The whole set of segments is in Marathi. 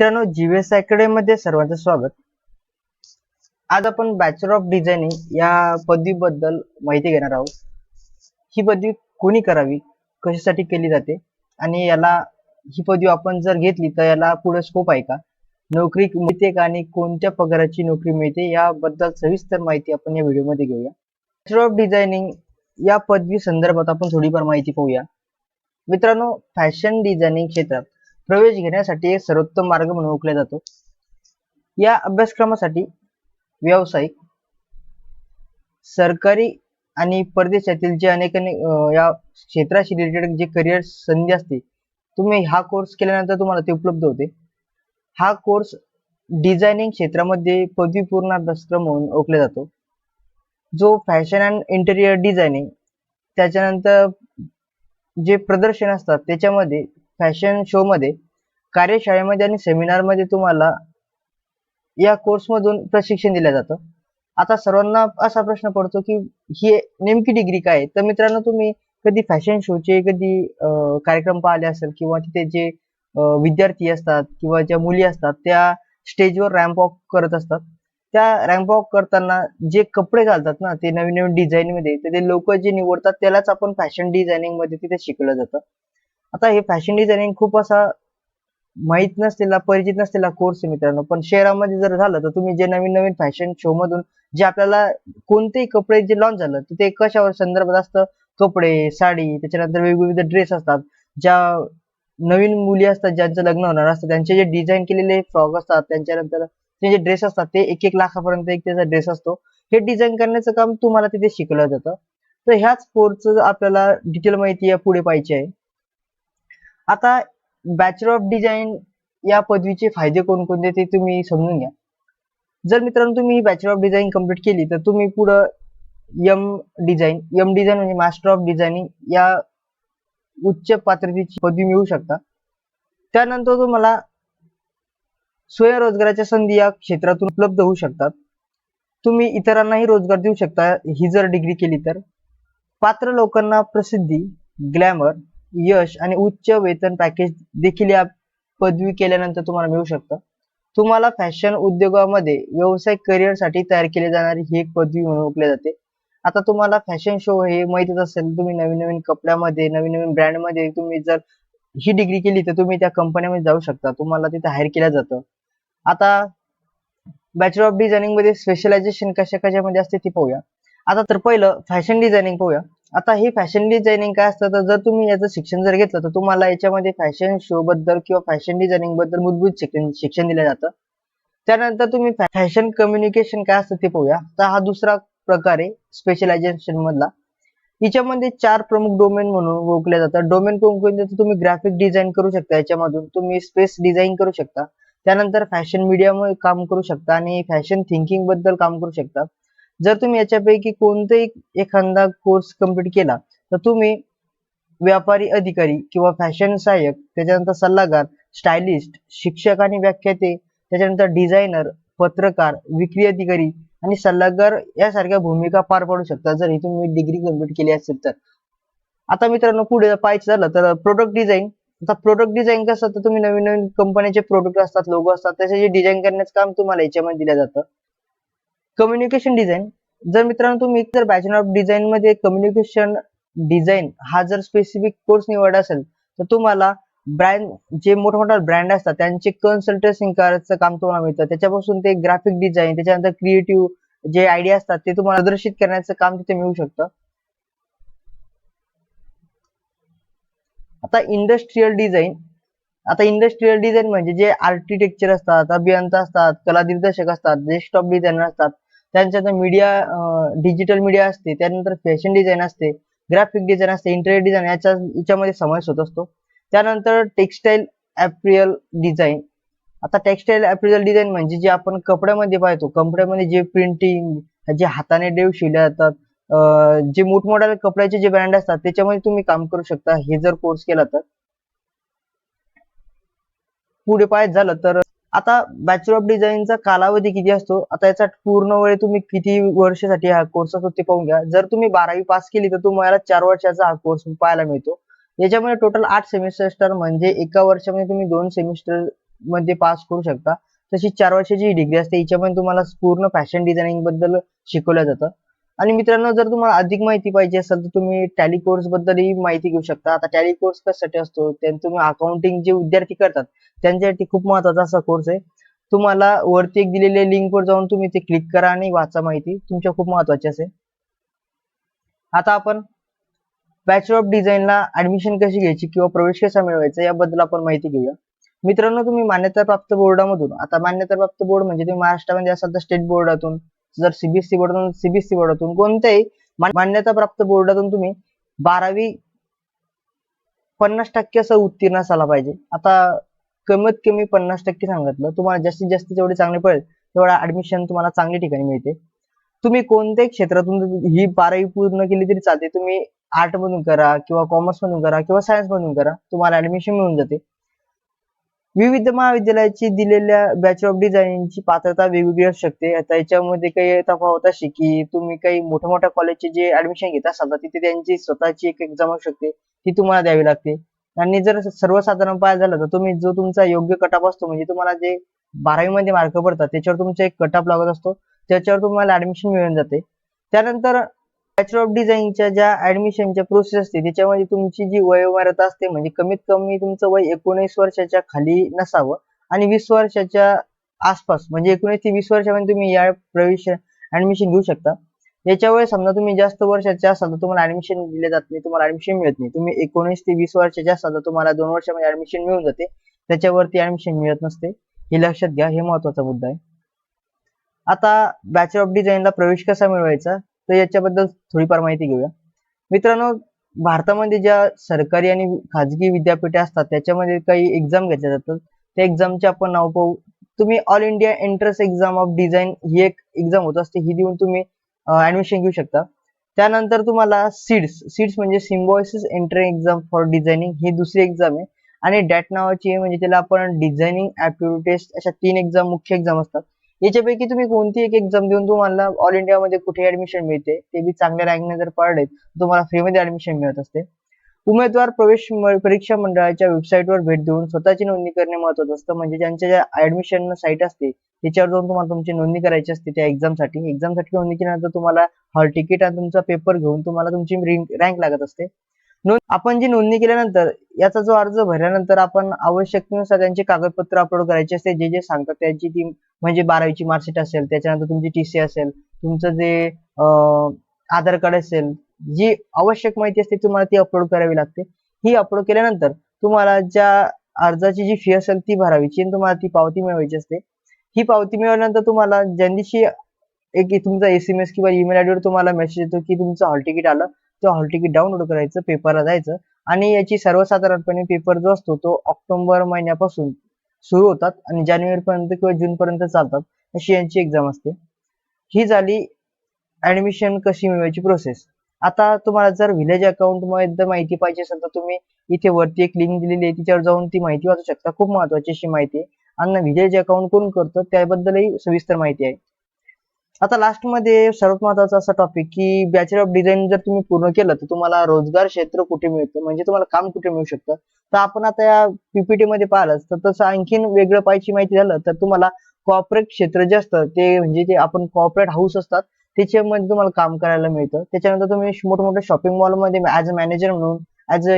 मित्रांनो जीएसमध्ये सर्वांचं स्वागत. आज आपण बॅचलर ऑफ डिझायनिंग या पदवीबद्दल माहिती घेणार आहोत. ही पदवी कोणी करावी कशासाठी केली जाते आणि याला ही पदवी आपण जर घेतली तर याला पुढे स्कोप आहे का? नोकरी मिळते का आणि कोणत्या पगाराची नोकरी मिळते याबद्दल सविस्तर माहिती आपण या व्हिडिओमध्ये घेऊया. बॅचलर ऑफ डिझायनिंग या पदवी संदर्भात आपण थोडीफार माहिती पाहूया. मित्रांनो फॅशन डिझायनिंग क्षेत्रात प्रवेश घेण्यासाठी एक सर्वोत्तम मार्ग म्हणून ओळखला जातो. या अभ्यासक्रमासाठी व्यावसायिक सरकारी आणि परदेशातील जे अनेक या क्षेत्राशी रिलेटेड जे करिअर संधी असते तुम्ही हा कोर्स केल्यानंतर तुम्हाला ते उपलब्ध होते. हा कोर्स डिझायनिंग क्षेत्रामध्ये पदवीपूर्ण अभ्यासक्रम म्हणून ओळखला जातो. जो फॅशन अँड इंटेरियर डिझायनिंग त्याच्यानंतर जे प्रदर्शन असतात त्याच्यामध्ये फॅशन शो मध्ये कार्यशाळेमध्ये आणि सेमिनारमध्ये तुम्हाला या कोर्स मधून प्रशिक्षण दिलं जातं. आता सर्वांना असा प्रश्न पडतो की ही नेमकी डिग्री काय आहे? तर मित्रांनो तुम्ही कधी फॅशन शोचे कधी कार्यक्रम पाहिले असेल किंवा तिथे जे विद्यार्थी असतात किंवा ज्या मुली असतात त्या स्टेजवर रॅम्प वॉक करत असतात. त्या रॅम्प वॉक करताना जे कपडे घालतात ना ते नवीन नवीन डिझाईन मध्ये तर ते लोक जे निवडतात त्यालाच आपण फॅशन डिझायनिंगमध्ये तिथे शिकलं जातं. आता हे फॅशन डिझायनिंग खूप असा माहीत नसलेला परिचित नसलेला कोर्स आहे मित्रांनो. पण शहरामध्ये जर झालं तर तुम्ही जे नवीन नवीन फॅशन शो मधून जे आपल्याला कोणतेही कपडे जे लॉन्च झालं तर ते कशावर संदर्भात असतं? कपडे साडी त्याच्यानंतर वेगवेगळे ड्रेस असतात. ज्या नवीन मुली असतात ज्यांचं लग्न होणार असतं त्यांचे जे डिझाईन केलेले फ्रॉक असतात त्यांच्यानंतर ते जे ड्रेस असतात ते एक एक लाखापर्यंत एक त्याचा ड्रेस असतो. हे डिझाईन करण्याचं काम तुम्हाला तिथे शिकलं जातं. तर ह्याच कोर्सचं आपल्याला डिटेल माहिती या पुढे पाहिजे आहे. आता बॅचलर ऑफ डिझाईन या पदवीचे फायदे कोणकोणते ते तुम्ही समजून घ्या. जर मित्रांनो तुम्ही बॅचलर ऑफ डिझाईन कंप्लीट केली तर तुम्ही पुढं यम डिझाईन यम डिझाईन म्हणजे मास्टर ऑफ डिझाईनिंग या उच्च पात्रतेची पदवी मिळू शकता. त्यानंतर तुम्हाला स्वयंरोजगाराच्या संधी या क्षेत्रातून उपलब्ध होऊ शकतात. तुम्ही इतरांनाही रोजगार देऊ शकता. ही जर डिग्री केली तर. पात्र लोकांना प्रसिद्धी ग्लॅमर यश आणि उच्च वेतन पॅकेज देखील या पदवी केल्यानंतर तुम्हाला मिळू शकतं. तुम्हाला फॅशन उद्योगामध्ये व्यवसाय करिअरसाठी तयार केली जाणारी ही एक पदवी म्हणून ओळखली जाते. आता तुम्हाला फॅशन शो हे माहितच असेल तुम्ही नवीन नवीन कपड्यामध्ये नवीन नवीन ब्रँडमध्ये तुम्ही जर ही डिग्री केली तर तुम्ही त्या कंपन्यामध्ये जाऊ शकता. तुम्हाला तिथे हायर केलं जातं. आता बॅचलर ऑफ डिझायनिंगमध्ये स्पेशलायझेशन कशा कशामध्ये असते ते पाहूया. आता तर पहिलं फॅशन डिझायनिंग पाहूया. आता हे फॅशन डिझायनिंग काय असतं? तर जर तुम्ही याचं शिक्षण जर घेतलं तर तुम्हाला याच्यामध्ये फॅशन शो बद्दल किंवा फॅशन डिझायनिंगबद्दल मूलभूत शिक्षण शिक्षण दिलं जातं. त्यानंतर तुम्ही फॅशन कम्युनिकेशन काय असतं ते पाहूया. तर हा दुसरा प्रकार आहे स्पेशलायझेशन मधला. याच्यामध्ये चार प्रमुख डोमेन म्हणून ओळखले जातात. डोमेन कोणकोणते तर तुम्ही ग्राफिक डिझाईन करू शकता याच्यामधून. तुम्ही स्पेस डिझाईन करू शकता. त्यानंतर फॅशन मीडियामध्ये काम करू शकता आणि फॅशन थिंकिंगबद्दल काम करू शकता. जर तुम्ही याच्यापैकी कोणताही एखादा कोर्स कंप्लीट केला तर तुम्ही व्यापारी अधिकारी किंवा फॅशन सहाय्यक त्याच्यानंतर सल्लागार स्टायलिस्ट शिक्षक आणि व्याख्याते त्याच्यानंतर डिझायनर पत्रकार विक्री अधिकारी आणि सल्लागार यासारख्या भूमिका पार पाडू शकता. जर ही तुम्ही डिग्री कंप्लीट केली असेल तर. आता मित्रांनो पुढे पाहायचं झालं तर प्रोडक्ट डिझाईन आता प्रोडक्ट डिझाईन कसं तर तुम्ही नवीन नवीन कंपनीचे प्रोडक्ट असतात लोगो असतात त्याचे जे डिझाईन करण्याचं काम तुम्हाला याच्यामध्ये दिलं जातं. कम्युनिकेशन डिझाईन जर मित्रांनो तुम्ही जर बॅचलर ऑफ डिझाईन मध्ये कम्युनिकेशन डिझाईन हा जर स्पेसिफिक कोर्स निवडला असेल तर तुम्हाला ब्रँड जे मोठमोठ्या ब्रँड असतात त्यांचे कन्सल्टन्सिंग करायचं काम तुम्हाला मिळतं. त्याच्यापासून ते ग्राफिक डिझाईन त्याच्यानंतर क्रिएटिव्ह जे आयडिया असतात ते तुम्हाला प्रदर्शित करण्याचं काम तिथे मिळू शकतं. आता इंडस्ट्रीयल डिझाईन आता इंडस्ट्रियल डिझाईन म्हणजे जे आर्किटेक्चर असतात अभियंता असतात कला दिग्दर्शक असतात डेस्कटॉप डिझायनर असतात त्यांच्यात मीडिया डिजिटल मीडिया असते त्यानंतर फॅशन डिझाईन असते ग्राफिक डिझाईन असते इंटेरियर डिझाईन याच्या याच्यामध्ये समावेश होत असतो. त्यानंतर टेक्सटाईल अप्रियल डिझाईन आता टेक्स्टाईल अप्रियल डिझाईन म्हणजे जे आपण कपड्यामध्ये पाहतो कपड्यामध्ये जे प्रिंटिंग जे हाताने डेव शिवले जातात जे मोठमोठ्या कपड्याचे जे ब्रँड असतात त्याच्यामध्ये तुम्ही काम करू शकता. हे जर कोर्स केला तर. पुढे पाहायचं झालं तर आता बॅचलर ऑफ डिझाईनचा कालावधी किती असतो? आता याचा पूर्ण वेळ तुम्ही किती वर्षासाठी हा कोर्स असतो ते पाहून घ्या. जर तुम्ही बारावी पास केली तर तुम्हाला चार वर्षाचा हा कोर्स पाहायला मिळतो. याच्यामध्ये टोटल आठ सेमिस्टर म्हणजे एका वर्षामध्ये तुम्ही दोन सेमिस्टरमध्ये पास करू शकता. तशी चार वर्षाची डिग्री असते. हिच्यामध्ये तुम्हाला पूर्ण फॅशन डिझायनिंगबद्दल शिकवलं जातं. आणि मित्रांनो जर तुम्हाला अधिक माहिती पाहिजे असेल तर तुम्ही टॅली कोर्स बद्दलही माहिती घेऊ शकता. आता टॅली कोर्स कशासाठी असतो? तुम्ही अकाउंटिंग जे विद्यार्थी करतात त्यांच्यासाठी खूप महत्त्वाचा असा कोर्स आहे. तुम्हाला वरती एक दिलेल्या लिंकवर जाऊन तुम्ही ते क्लिक करा आणि वाचा माहिती. तुमच्या खूप महत्वाची असेल. आता आपण बॅचलर ऑफ डिझाईनला ऍडमिशन कशी घ्यायची किंवा प्रवेश कसा मिळवायचा याबद्दल आपण माहिती घेऊया. मित्रांनो तुम्ही मान्यताप्राप्त बोर्डामधून आता मान्यताप्राप्त बोर्ड म्हणजे तुम्ही महाराष्ट्रामध्ये असाल तर स्टेट बोर्डातून जर सीबीएसई बोर्डातून सीबीएसई बोर्डातून कोणत्याही मान्यता मान्यताप्राप्त बोर्डातून तुम्ही बारावी पन्नास टक्के असं उत्तीर्ण असायला पाहिजे. आता कमीत कमी पन्नास टक्के सांगितलं तुम्हाला जास्तीत जास्त जेवढे चांगले पडेल तेवढा ऍडमिशन तुम्हाला चांगल्या ठिकाणी मिळते. तुम्ही कोणत्याही क्षेत्रातून ही बारावी पूर्ण केली तरी चालते. तुम्ही आर्ट मधून करा किंवा कॉमर्स मधून करा किंवा सायन्स मधून करा तुम्हाला ऍडमिशन मिळून जाते. विविध महाविद्यालयाची दिलेल्या बॅचलर ऑफ डिझाईनची पात्रता वेगवेगळी असू शकते. आता याच्यामध्ये काही तफावत अशी की तुम्ही काही मोठ्या मोठ्या कॉलेजचे जे ऍडमिशन घेत असाल तर तिथे त्यांची स्वतःची एक एक्झाम असू शकते. ती तुम्हाला द्यावी लागते. आणि जर सर्वसाधारण पाहायला झालं तर तुम्ही जो तुमचा योग्य कटाप असतो म्हणजे तुम्हाला जे बारावी मध्ये मार्क पडतात त्याच्यावर तुमचा एक कटाप लागत असतो. त्याच्यावर तुम्हाला ऍडमिशन मिळून जाते. त्यानंतर बॅचलर ऑफ डिझाईनच्या ज्या ऍडमिशनच्या प्रोसेस असते त्याच्यामध्ये तुमची जी वयोमर्यादा असते म्हणजे कमीत कमी तुमचं वय एकोणीस वर्षाच्या खाली नसावं आणि वीस वर्षाच्या आसपास म्हणजे एकोणीस ते वीस वर्षामध्ये तुम्ही या प्रवेश ऍडमिशन घेऊ शकता. याच्यामुळे समजा तुम्ही जास्त वर्षाचे असाल तर तुम्हाला ऍडमिशन दिले जात नाही तुम्हाला ऍडमिशन मिळत नाही. तुम्ही एकोणीस ते वीस वर्षाचे असाल तर तुम्हाला दोन वर्षामध्ये ऍडमिशन मिळून जाते. त्याच्यावरती ऍडमिशन मिळत नसते. हे लक्षात घ्या हे महत्त्वाचा मुद्दा आहे. आता बॅचलर ऑफ डिझाईनला प्रवेश कसा मिळवायचा? तर याच्याबद्दल थोडीफार माहिती घेऊया. मित्रांनो भारतामध्ये ज्या सरकारी आणि खाजगी विद्यापीठे असतात त्याच्यामध्ये काही एक्झाम घेतल्या जातात. त्या एक्झामचे आपण नाव पाहू. तुम्ही all India entrance exam of design ही एक एक्झाम होत असते. ही देऊन तुम्ही ऍडमिशन घेऊ शकता. त्यानंतर तुम्हाला सीड्स सीड्स म्हणजे Symbiosis entry exam for designing ही दुसरी एक्झाम आहे. आणि डॅट नावाची म्हणजे त्याला आपण डिझायनिंग ऍप्टिट्यूड टेस्ट अशा तीन एक्झाम मुख्य एक्झाम असतात. याच्यापैकी तुम्ही कोणती एक एक्झाम देऊन तुम्हाला ऑल इंडियामध्ये कुठे ऍडमिशन मिळते ते बी चांगल्या रँकने जर पडले तुम्हाला फ्रीमध्ये ऍडमिशन मिळत असते. उमेदवार प्रवेश परीक्षा मंडळाच्या वेबसाईटवर भेट देऊन स्वतःची नोंदणी करणे महत्वाचं असतं. म्हणजे ज्यांच्या ज्या ऍडमिशन साईट असते त्याच्यावर जाऊन तुम्हाला तुमची नोंदणी करायची असते त्या एक्झामसाठी. नोंदणी केल्यानंतर तुम्हाला हॉल तिकीट आणि तुमचा पेपर घेऊन तुम्हाला तुमची रँक लागत असते. नोंद आपण जी नोंदणी केल्यानंतर याचा जो अर्ज भरल्यानंतर आपण आवश्यकतेनुसार त्यांचे कागदपत्र अपलोड करायचे असते. जे जे सांगतात त्यांची ती म्हणजे बारावीची मार्कशीट असेल त्याच्यानंतर तुमची टीसी असेल तुमचं जे आधार कार्ड असेल जी आवश्यक माहिती असते तुम्हाला ती अपलोड करावी लागते. ही अपलोड केल्यानंतर तुम्हाला ज्या अर्जाची जी फी असेल ती भरावीची आणि तुम्हाला ती पावती मिळवायची असते. ही पावती मिळवल्यानंतर तुम्हाला ज्या दिवशी एक तुमचा एस एम एस किंवा ईमेल आयडी वर तुम्हाला मेसेज येतो की तुमचं हॉल तिकीट आलं तो हॉल तिकीट डाउनलोड करायचं पेपरला जायचं आणि याची सर्वसाधारणपणे पेपर जो असतो तो ऑक्टोबर महिन्यापासून सुरू होतात आणि जानेवारीपर्यंत किंवा जून पर्यंत चालतात. अशी यांची एक्झाम असते. ही झाली ऍडमिशन कशी मिळवायची प्रोसेस आता तुम्हाला जर विलेज अकाउंटमध्ये माहिती पाहिजे असेल तर तुम्ही इथे वरती एक लिंक दिलेली आहे तिच्यावर जाऊन ती माहिती वाचू शकता. खूप महत्वाची अशी माहिती आहे. आणि विलेज अकाउंट कोण करतं? त्याबद्दलही सविस्तर माहिती आहे. आता लास्टमध्ये सर्वात महत्त्वाचा असा टॉपिक की बॅचलर ऑफ डिझाईन जर तुम्ही पूर्ण केलं तर तुम्हाला रोजगार क्षेत्र कुठे मिळतं? म्हणजे तुम्हाला काम कुठे मिळू शकतं? तर आपण आता या पीपीटी मध्ये पाहिलं तर तसं आणखीन वेगळं पाहिजे माहिती झालं तर तुम्हाला कॉर्पोरेट क्षेत्र जे असतं ते म्हणजे ते आपण कॉर्पोरेट हाऊस असतात त्याच्यामध्ये तुम्हाला काम करायला मिळतं. त्याच्यानंतर तुम्ही मोठमोठ्या शॉपिंग मॉलमध्ये ऍज अ मॅनेजर म्हणून ऍज अ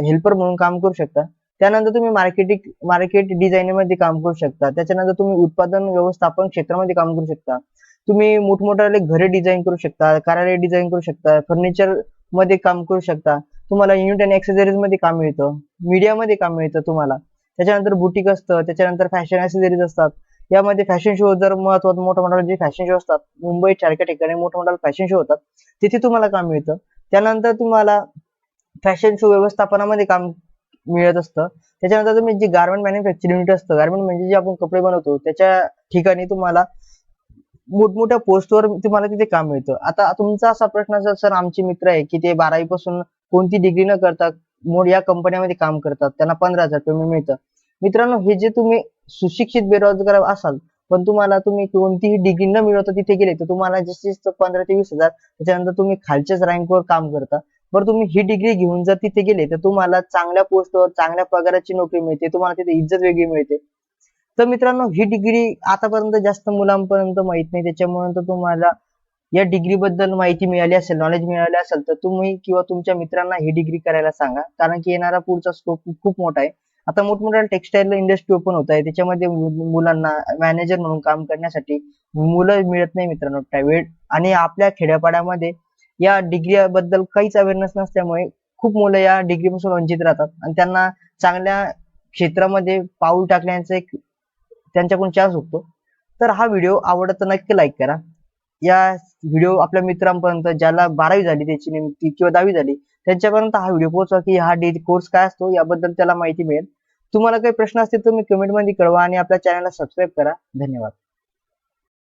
हेल्पर म्हणून काम करू शकता. त्यानंतर तुम्ही मार्केटिंग मार्केट डिझाईन मध्ये काम करू शकता. त्याच्यानंतर तुम्ही उत्पादन व्यवस्थापन क्षेत्रामध्ये काम करू शकता. तुम्ही मोठमोठ्याले घरे डिझाईन करू शकता कार्यालय डिझाईन करू शकता फर्निचरमध्ये काम करू शकता. तुम्हाला युनिट आणि एक्सेसरीजमध्ये काम मिळतं. मीडियामध्ये काम मिळतं तुम्हाला. त्याच्यानंतर बुटीक असतं त्याच्यानंतर फॅशन ऍक्सेसरीज असतात. यामध्ये फॅशन शो जर महत्वाचं मोठं मोठा जे फॅशन शो असतात मुंबई सारख्या ठिकाणी मोठ्या मोठा फॅशन शो होतात तिथे तुम्हाला काम मिळतं. त्यानंतर तुम्हाला फॅशन शो व्यवस्थापनामध्ये काम मिळत असतं. त्याच्यानंतर तुम्ही जी गार्मेंट मॅन्युफॅक्चरिंग युनिट असतं गार्मेंट म्हणजे जे आपण कपडे बनवतो त्याच्या ठिकाणी तुम्हाला मोठमोठ्या पोस्टवर तुम्हाला तिथे काम मिळतं. आता तुमचा असा प्रश्न असेल सर आमचे मित्र आहे की ते बारावी पासून कोणती डिग्री न करता मोड या कंपन्यामध्ये काम करतात त्यांना पंधरा हजार पेमेंट मिळतं. मित्रांनो हे जे तुम्ही सुशिक्षित बेरोजगार असाल पण तुम्हाला तुम्ही कोणतीही डिग्री न मिळवता तिथे गेले तर तुम्हाला जास्तीत जास्त पंधरा ते वीस हजार त्याच्यानंतर तुम्ही खालच्याच रँकवर काम करता. बरं तुम्ही ही डिग्री घेऊन जर तिथे गेले तर तुम्हाला चांगल्या पोस्टवर चांगल्या पगाराची नोकरी मिळते तुम्हाला तिथे इज्जत वेगळी मिळते. तर मित्रांनो ही डिग्री आतापर्यंत जास्त मुलांपर्यंत माहीत नाही त्याच्यामुळे तर तुम्हाला या डिग्री बद्दल माहिती मिळाली असेल नॉलेज मिळाली असेल तर तुम्ही किंवा तुमच्या मित्रांना ही डिग्री करायला सांगा कारण की येणारा पुढचा स्कोप खूप मोठा आहे. आता मोठमोठ्या टेक्सटाईल इंडस्ट्री ओपन होत आहे त्याच्यामध्ये मुलांना मॅनेजर म्हणून काम करण्यासाठी मुलं मिळत नाही मित्रांनो प्रायव्हेट आणि आपल्या खेड्यापाड्यामध्ये या डिग्री बद्दल काहीच अवेअरनेस नसल्यामुळे खूप मुलं या डिग्री पासून वंचित राहतात. आणि त्यांना चांगल्या क्षेत्रामध्ये पाऊल टाकण्याचा एक त्यांच्याकडून चान्स होतो. तर हा व्हिडिओ आवडत नक्की लाईक करा. या व्हिडिओ आपल्या मित्रांपर्यंत ज्याला बारावी झाली त्याची नेमकी किंवा दहावी झाली त्यांच्यापर्यंत हा व्हिडिओ पोहोचवा की हा डी कोर्स काय असतो याबद्दल त्याला माहिती मिळेल. तुम्हाला काही प्रश्न असतील तुम्ही कमेंटमध्ये कळवा आणि आपल्या चॅनलला सबस्क्राईब करा. धन्यवाद.